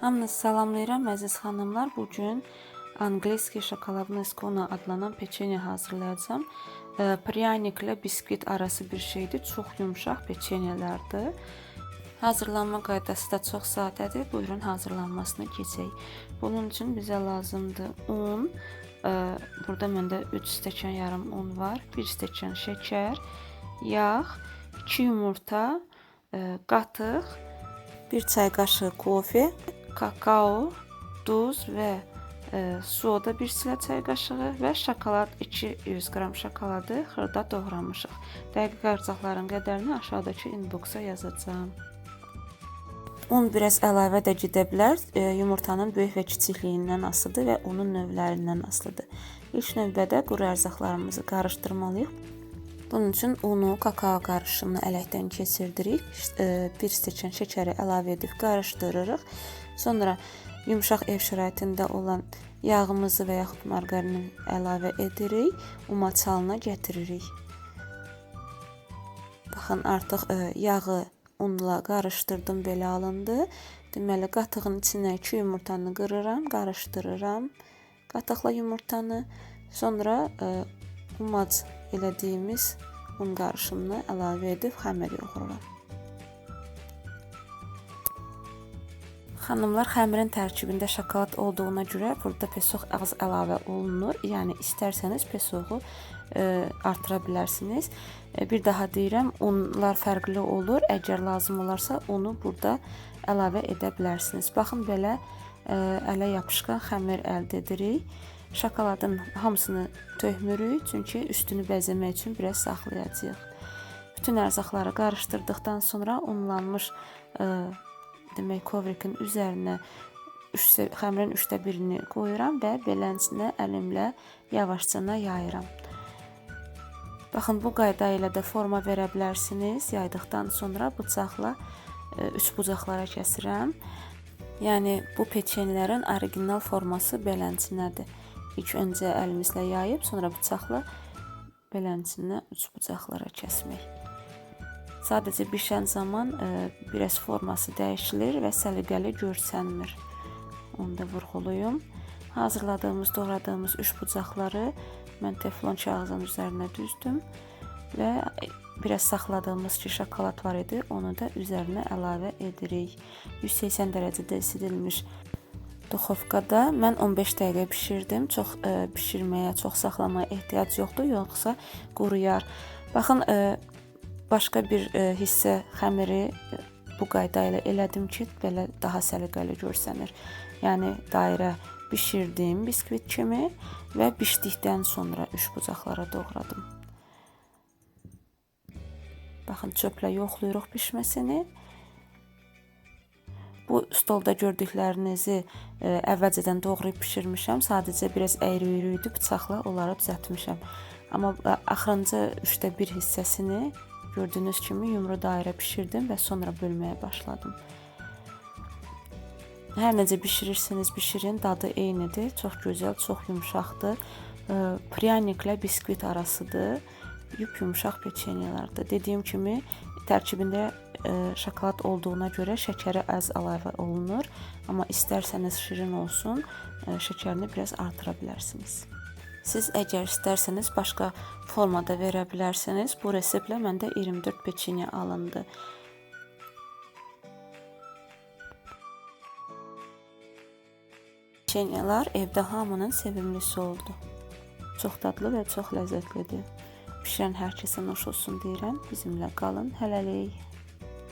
Hamınızı salamlayıram əziz xanımlar. Bu gün angliski şokoladlı skona adlanan peçenye hazırlayacağım. E, Pryaniklə biskvit arası bir şeydir. Çox yumşaq peçenyelərdir. Hazırlanma qaydası da çox sadədir. Buyurun hazırlanmasına keçək. Bunun üçün bizə lazımdır un. E, Burada məndə 3 stəkan yarım un var. 1 stəkan şəkər, yağ, 2 yumurta, e, qatıq, 1 çay qaşığı kofe, kakao, duz və e, soda 1 silə çay qaşığı və şokolad 200 qram şokoladı xırda doğramışıq. Dəqiq ərzaqların qədərini aşağıdakı inboxa yazacağam. Un biraz əlavə də gedə bilər. E, yumurtanın böyük və kiçikliyindən asılıdır və onun növlərindən asılıdır. İlk növbədə quru ərzaqlarımızı qarışdırmalıyıq. Bunun üçün unu, kakao qarışımını ələkdən keçirdirik. E, Bir stəkan şəkəri əlavə edib qarışdırırıq. Sonra yumşaq ev şəraitində olan yağımızı və yaxud margarini əlavə edirik. Umaçalına gətiririk. Baxın, artıq e, yağı unla qarışdırdım, belə alındı. Deməli, qatığın içinə 2 yumurtanı qırıram, qarışdırıram. Qatıqla yumurtanı, sonra umac elədiyimiz un qarışımını əlavə edib xəmir yoğururam. Xanımlar, xəmirin tərkibində şokolad olduğuna görə burada pesoq az əlavə olunur. Yəni istərsəniz pesoğu e, artıra bilərsiniz. E, bir daha deyirəm, unlar fərqli olur. Əgər lazım olarsa unu burada əlavə edə bilərsiniz. Baxın belə e, ələ yapışqan xəmir əldə edirik. Şokoladın hamısını tökmürük, çünki üstünü bəzəmək üçün biraz saxlayacağıq. Bütün ərzaqları qarışdırdıqdan sonra unlanmış e, demək kovrikin üzərinə üçdə, xəmirin üçdə birini qoyuram və beləncinə əlimlə yavaşcana yayıram. Baxın, bu qayda ilə də forma verə bilərsiniz. Yaydıqdan sonra bıçaqla e, üç bucaqlara kəsirəm. Yəni bu peçenlərin orijinal forması beləncinədir. İlk öncə əlimizlə yayıb, sonra bıçaqla beləncinə üç bucaqlara kəsmək. Sadəcə bişən zaman e, biraz forması dəyişilir və səliqəli görsənmir. Onu da vurğuluyum. Hazırladığımız, doğradığımız üç bucaqları mən teflon kağızın üzərinə düzdüm və biraz saxladığımız ki şokolad var idi, onu da üzərinə əlavə edirik. 180 dərəcədə isidilmiş duxovkada mən 15 dəqiqə bişirdim. Çox e, bişirməyə, çox saxlamaya ehtiyac yoxdur, yoxsa quruyar. Baxın, e, başqa bir e, hissə xəmiri bu qayda ilə elədim ki, belə daha səliqəli görsənir. Yəni dairə bişirdim biskvit kimi və bişdikdən sonra üç bucaqlara doğradım. Baxın, çöplə yoxlayırıq bişməsini. Bu stolda gördüklərinizi e, əvvəlcədən doğrayıb bişirmişəm. Sadəcə biraz əyri-üyrü idi, bıçaqla onları düzəltmişəm. Amma e, axırıncı 3də 1 hissəsini gördüyünüz kimi yumru dairə bişirdim və sonra bölməyə başladım. Hər necə bişirirsiniz, bişirin, dadı eynidir. Çox gözəl, çox yumşaqdır. E, Pryaniklə biskvit arasıdır. Yup yumşaq peçenyelərdir. Dediyim kimi tərkibində şokolad olduğuna görə şəkəri az əlavə olunur, amma istərsəniz şirin olsun, e, şəkərini biraz artıra bilərsiniz. Siz əgər istərsəniz başqa formada verə bilərsiniz. Bu reseptlə məndə 24 peçenye alındı. Peçenyelər evdə hamının sevimlisi oldu. Çox dadlı və çox ləzzətlidir. Bişirən hər kəsə nuş olsun deyirəm. Bizimlə qalın. Hələlik.